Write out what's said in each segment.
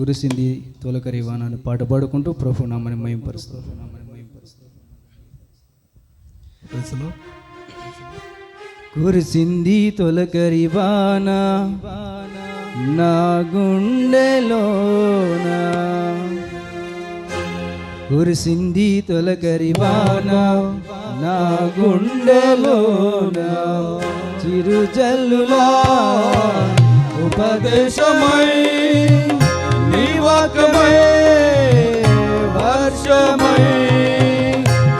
కురిసింది తొలకరి వానాన్ని పాట పాడుకుంటూ ప్రభు నామని మయంపరుస్తాం కురిసింది తొలకరి వాన నా గుండెలోన. కురిసింది తొలకరి వాన నా గుండెలోన. చిరుజల్లులా ఉపదేశమై నీ వాక్యమై వర్షమై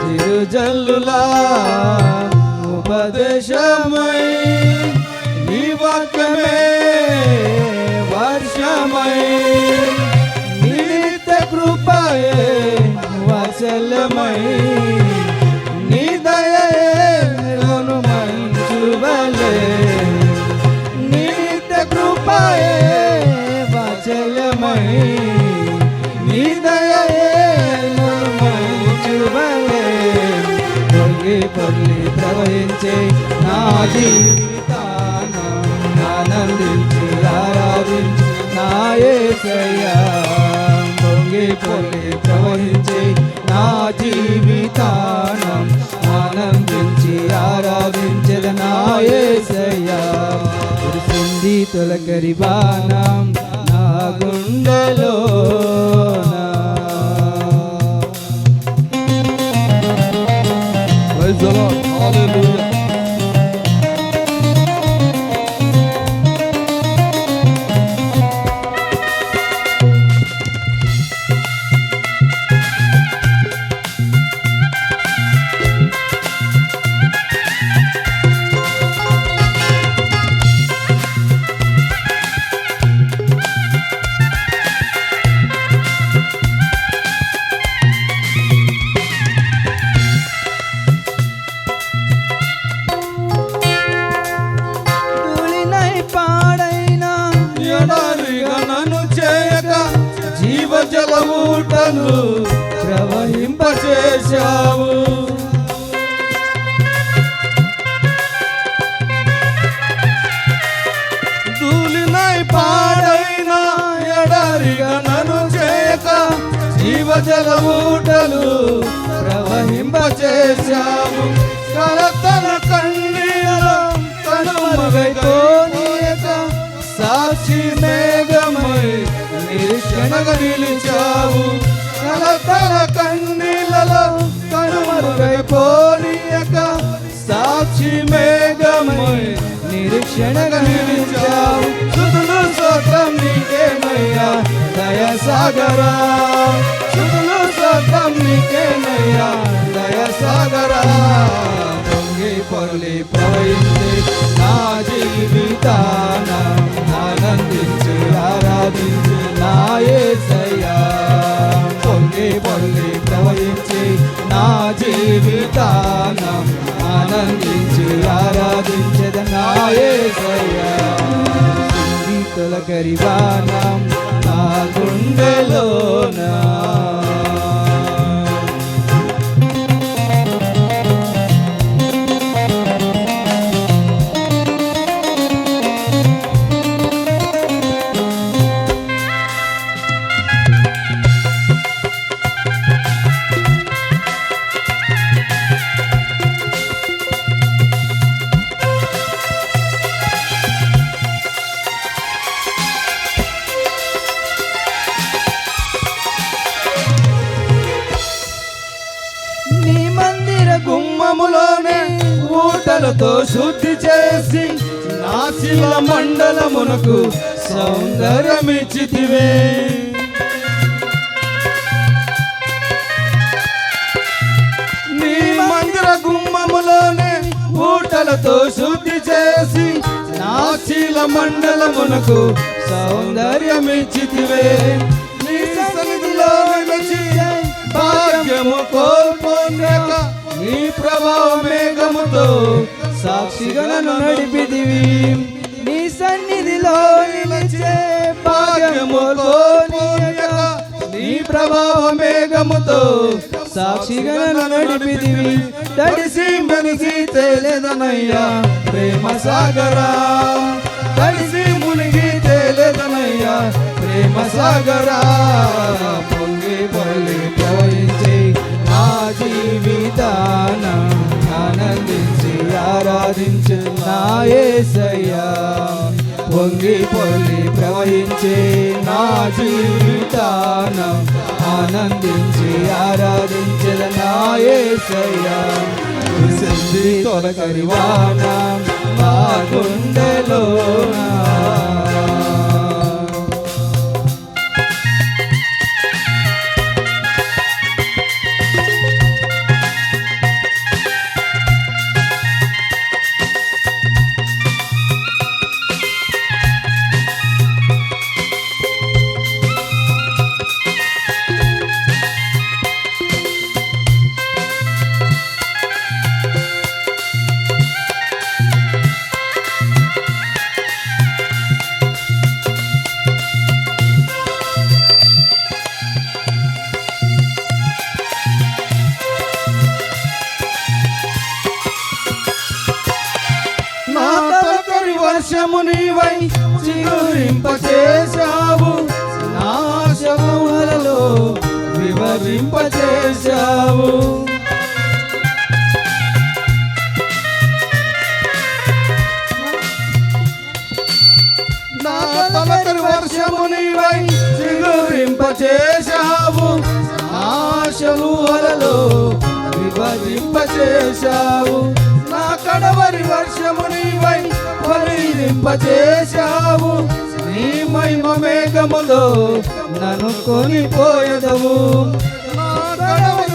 చిరుజల్లులా ఉపదేశమై నీ వాక్యమే వర్షమై నిత్య పొర్లి ప్రవహించే నా జీవితాన ఆనందించి ఆరాధించి నా యేసయ్యా పొంగి పొర్లి ప్రవహించే నా జీవితానం ఆనందించి ఆరాధించద నా యేసయ్యా తొలకరి బాణం నా గుండెలోనా Güzel Hallelujah. జీవజల ఊటను ప్రవహింపచేశావు ధూళినై పాడైన ఎడారిగా నను చేయక జీవజల ఊటలు ప్రవహింపచేశావు కలతల కన్నీళ్ళ కనుమరుగైపోనీయక సాక్షి మేఘమై వెనక నిలిచావు. కలతల కన్నీళ్ళలో కనుమరుగైపోనీయక సాక్షి మేఘమై నిరీక్షణగా నిలిచావు. సుతులు సోత్రం నీకేమయ్యా దయ సాగరా సుతులు సోత్రం నీకేమయ్యా దయ సాగరా పొంగి పొరలి ప్రవహించి తొలకరి బాణం నా గుండెలోనా ఊటలతో శుద్ధి చేసి నాశిల మండలమునకు సౌందర్యమిచ్చితివే. నీ మందిర గుమ్మములోనే పూటలతో శుద్ధి చేసి నాశీల మండలమునకు సౌందర్యమిచ్చితివే. నీ సన్నిధిలో భాగ్యము కోల్పోలేక నీ ప్రభావ మేఘముతో సాక్షిగలను నడిపిదివి నీ సన్నిధిలో నిలిచే భాగ్యము నీ ప్రభావ మేఘముతో సాక్షిగలను నడిపిదివి తడిసి మనిషి తేలేదనయ్యా ప్రేమ సాగరా. తడిసి మునిగి తేలేదనయ్యా ప్రేమ సాగరా. పొంగి పల్లి ఆరాధించు నా పొంగి పొరలి ప్రవహించి నా జీవితానం. ఆనందించి ఆరాధించద నా యేసయ్యా కురిసింది తొలకరివాన నా గుండెలోనా? వర్షము నీవై చిగురింప చేశావు నా వివరింప చేశావు వర్షము నీవై చిగురింప చేశావు ఆశలువలలో విభజింప చేశావు నా కడవరి వర్షము నీవై ఫలింప నీ మహిమ మేఘములో నన్ను కొనిపోయదవు.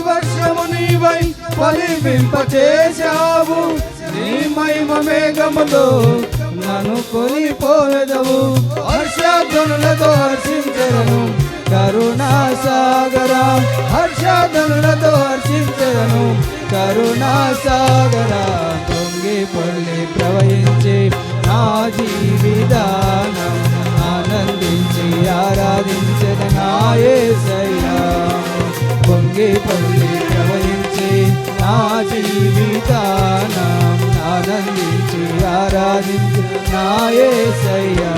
వర్షము నీవై ఫలింపచేశావు. నీ మహిమ మేఘములో నన్ను కొనిపోయదవు. హర్షధ్వనులతో హర్షించను కరుణా సాగరా హర్షధ్వనులతో హర్షించను కరుణా సాగరా నా జీవితానం ఆనందించి ఆరాధించిన నాయసయ్యా. పొంగి పొల్లి ప్రవహించి నా జీవితానం ఆనందించి ఆరాధించిన నాయసయ్యా.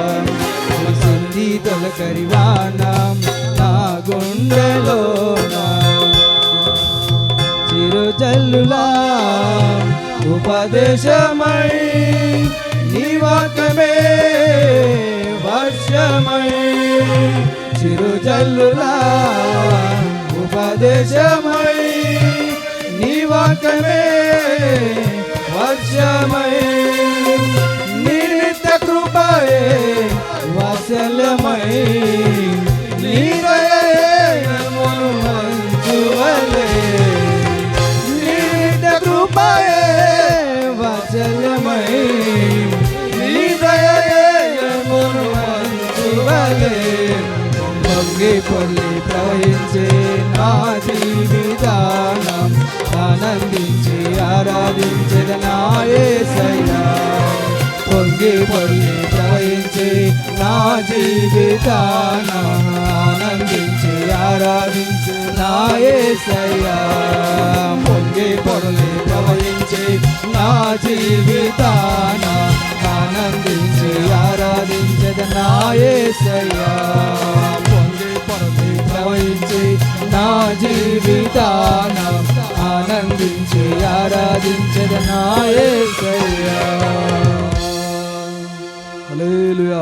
సింధి తొలకరివానం నా గుండెలోనా చిరుజల్లులా ఉపదేశమై నీ వర్షమై చిరుజల్లులా ఉపదేశమై నీవాకమే వర్షమై నిత్య కృపయే వాత్సల్యమై పొంగి పొల్లి ప్రవహించి నా జీవితాన ఆనందించి ఆరాధించు నాయసయ్యా పొంగి పొల్లి ప్రవహించి నా జీవితాన ఆనందించి ఆరాధించద నాయసయ్యా పొంగి పొరలి ప్రవహించి నా జీవితాన ఆనందించి ఆరాధించదు ఆరాధించద నాయసయ్యా హల్లెలూయా